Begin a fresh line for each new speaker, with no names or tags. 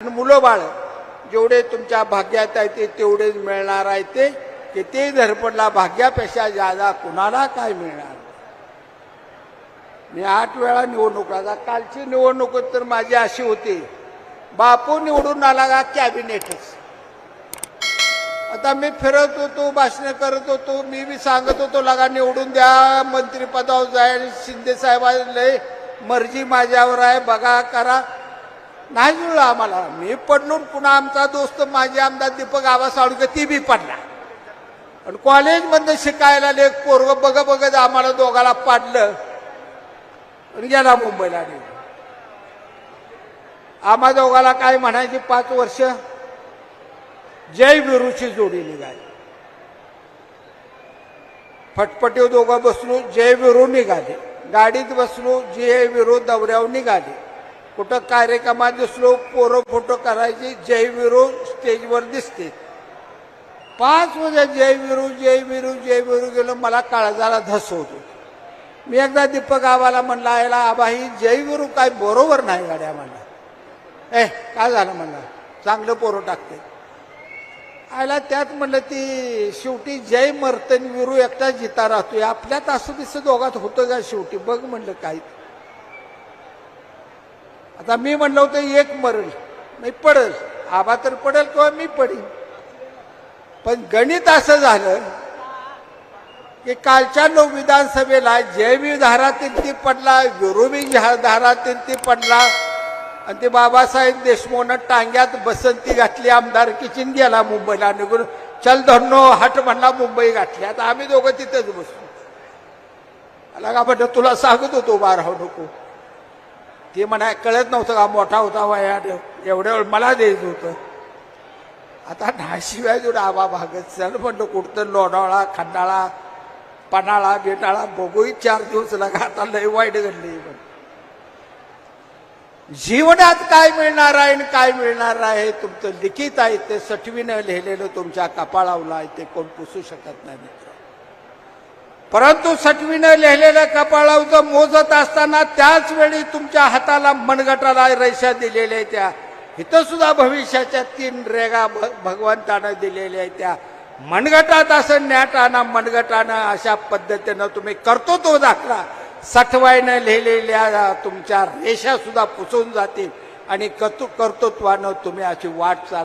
आणि मुलं बाळ जेवढे तुमच्या भाग्यात आहे ते तेवढेच मिळणार आहे ते. किती धरपडला भाग्यापेक्षा जादा कुणाला काय मिळणार? मी आठ वेळा निवडणूक आता कालची निवडणूक तर माझी अशी होती बापू निवडून आला का कॅबिनेटच. आता मी फिरत होतो भाषण करत होतो मी बी सांगत होतो लगा निवडून द्या मंत्रिपदावर जाईल शिंदे साहेबांना मर्जी माझ्यावर आहे बघा करा. नाही जुळलं आम्हाला. मी पडलो पुन्हा आमचा दोस्त माझे आमदार दीपक आवास साळुके ती बी पडला. आणि कॉलेजमधनं शिकायला एक पोरग बघ बघत आम्हाला दोघाला पाडलं. आणि गेला मुंबईला आम्हा दोघाला काय म्हणायची पाच वर्ष? जय विरूची जोडी निघाली. फटफटीव दोघं बसलो जय विरू निघाले. गाडीत बसलो जय विरू दौऱ्यावर निघाले. कुठं कार्यक्रमात दिसलो पोरं फोटो करायचे जय विरू स्टेजवर दिसते. पाच वाजे जय विरू जय विरू जय विरू गेलो मला काळजाला धस होतो मी एकदा दीपक आबाला म्हणला आयला आबा ही जय विरू काय बरोबर नाही गाड्या म्हणला. ए काय झालं म्हणला? चांगलं पोरं टाकते. आयला त्यात म्हणलं ती शेवटी जय मर्तन विरू एकटा जिता राहतोय. आपल्यात असं दिसतं दोघात होतं का शेवटी? बघ म्हणलं काही आता मी म्हणलं होतं एक मरल. मी पडल. आबा तर पडेल किंवा मी पडेल पण गणित असं झालं की कालच्या नो विधानसभेला जयवी धारातील ती पडला विरोबी धारातील ती पडला आणि ते बाबासाहेब देशमुखनं टांग्यात बसंती घातली आमदार किचिन गेला मुंबईला निघून. चल धरणो हट म्हणला मुंबई घातली आता आम्ही दोघं तिथंच बसलो मला का म्हटलं तुला सांगत होतो उभा राहू नको. ते म्हणा कळत नव्हतं का मोठा होता वया एवढ्या मला द्यायचं होतं. आता नाशिवाय जो डाबा भागत चल म्हणलं कुठतं लोणावळा खंडाळा पन्हाळा बेटाळा बघूही चार दिवस लागा आता लय वाईट घडली जीवनात काय मिळणार आहे आणि काय मिळणार आहे तुमचं लिखित आहे ते सटवीनं लिहिलेलं तुमच्या कपाळावलं आहे ते कोण पुसू शकत नाही. परंतु सटवीनं लिहिलेल्या कपाळावचं मोजत असताना त्याच वेळी तुमच्या हाताला मनगटाला रेषा दिलेल्या आहेत त्या इथं सुद्धा भविष्याच्या तीन रेगा भ- भगवंतानं दिलेल्या आहेत त्या मनगटात असं न्याटानं मनगटानं अशा पद्धतीनं तुम्ही करतो तो दाखला. सटवाईनं लिहिलेल्या तुमच्या रेषा सुद्धा पुसून जातील आणि कर्तृ कर्तृत्वानं तुम्ही अशी वाट चाल